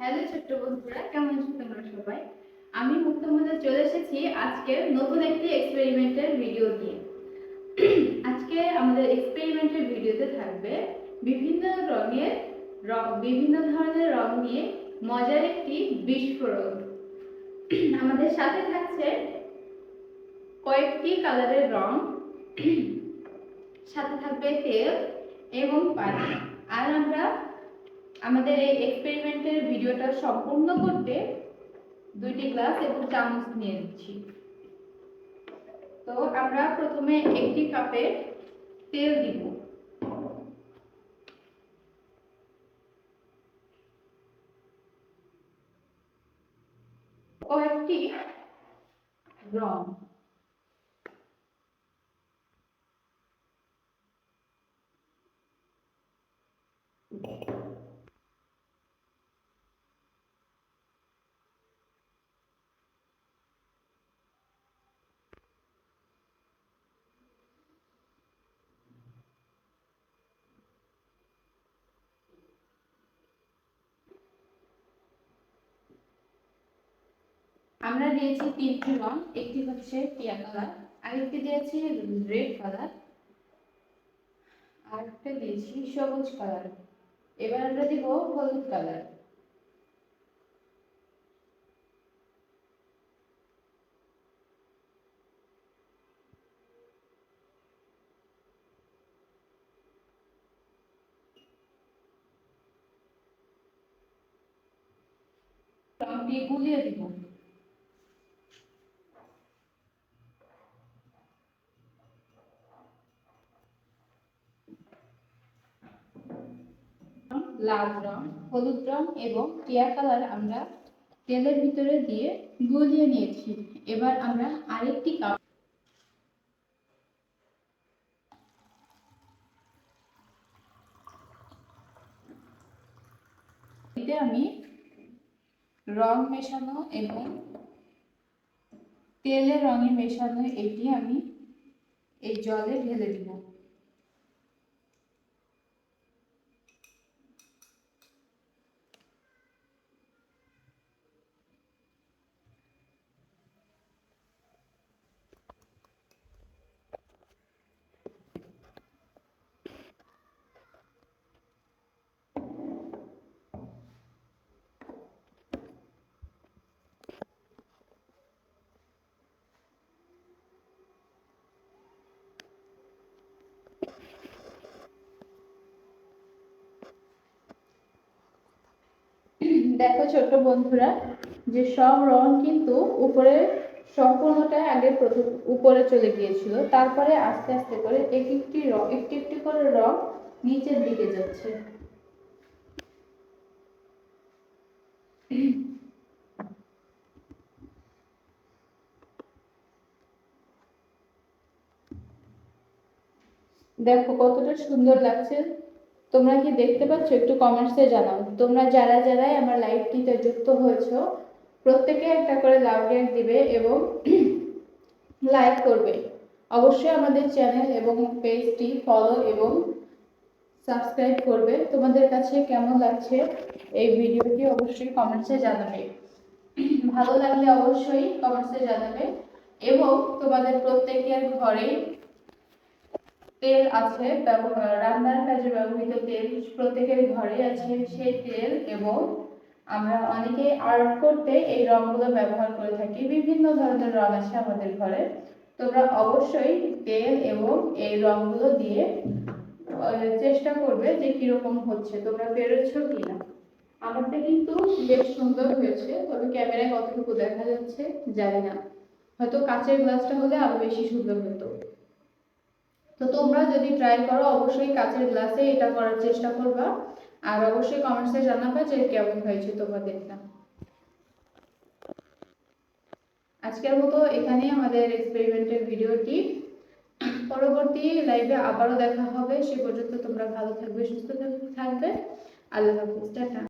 Hello ছোট্ট বন্ধুরা, কেমন আছো তোমরা সবাই? আমি মুক্তমধ্যে চলে এসেছি আজকে নতুন একটি এক্সপেরিমেন্টের ভিডিও নিয়ে। আজকে আমাদের এক্সপেরিমেন্টের ভিডিওতে থাকবে বিভিন্ন রঙের রং, বিভিন্ন ধরনের রং নিয়ে মজার একটি বিস্ফোরণ। আমাদের সাথে থাকছে কয়েকটি কালারের রং, সাথে থাকবে তেল এবং পানি। আর আমরা আমাদের এই এক্সপেরিমেন্টের ভিডিওটা সম্পূর্ণ করতে দুইটি গ্লাস এবং চামচ নিয়ে নিচ্ছি। তো আমরা প্রথমে একটি কাপে তেল দিব। কয়েকটি রং। আমরা দিয়েছি তিনটি রং, একটি হচ্ছে টিয়া কালার, আরেকটি দিয়েছি রেড কালার, আরেকটা দিয়েছি সবুজ কালার। এবার আমরা দিব হলুদ কালার। রংটি গুলিয়ে দিব। লাল রং, হলুদ রং এবং টিয়া কালার আমরা তেলের ভিতরে দিয়ে গলিয়ে নিয়েছি। এবার আমরা আরেকটি কাপ এতে আমি রং মেশানো এবং তেলে রঙে মেশানো এটি আমি এই জলে ঢেলে দিব। দেখো ছোট্ট বন্ধুরা, যে সব রং কিন্তু উপরে সম্পূর্ণটাই আগে প্রথম, উপরে চলে গিয়েছিল। তারপরে আস্তে আস্তে করে এক একটি রং, একটি একটি করে রং নিচের দিকে যাচ্ছে। দেখো কতটা সুন্দর লাগছে। তোমরা কি দেখতে পাচ্ছ? একটু কমেন্টসে জানাও। তোমরা যারা যারাই আমার লাইভটিতে যুক্ত হয়েছো, প্রত্যেকে একটা করে লাভ রিয়াক্ট দিবে এবং লাইক করবে। অবশ্যই আমাদের চ্যানেল এবং পেজটি ফলো এবং সাবস্ক্রাইব করবে। তোমাদের কাছে কেমন লাগছে এই ভিডিওটি অবশ্যই কমেন্টসে জানাবে। ভালো লাগলে অবশ্যই কমেন্টসে জানাবে। এবং তোমাদের প্রত্যেকের ঘরে তেল আছে রান্নার কাজে ব্যবহৃত তেল প্রত্যেকের ঘরে আছে সেই তেল এবং আমরা অনেকে আর্ট করতে এই রঙগুলো ব্যবহার করে থাকি। বিভিন্ন ধরনের রং আছে আমাদের ঘরে। তোমরা অবশ্যই তেল এবং এই রঙগুলো দিয়ে চেষ্টা করবে যে কীরকম হচ্ছে। তোমরা পেরেছ কিনা? আমারটা কিন্তু বেশ সুন্দর হয়েছে, তবে ক্যামেরায় কতটুকু দেখা যাচ্ছে জানি না। হয়তো কাঁচের গ্লাসটা হলে আরও বেশি সুন্দর হতো। তো তোমরা যদি ট্রাই করো, অবশ্যই কাঁচের গ্লাসে এটা করার চেষ্টা করবা। আর অবশ্যই কমেন্টসে জানাবা যে কেমন হয়েছে তোমাদেরটা। আজকের মতো এখানেই আমাদের এক্সপেরিমেন্টের ভিডিওটি। পরবর্তী লাইভে আবারও দেখা হবে। সে পর্যন্ত তোমরা ভালো থাকবে, সুস্থ থাকবে। আল্লাহ হাফিজ। টাটা।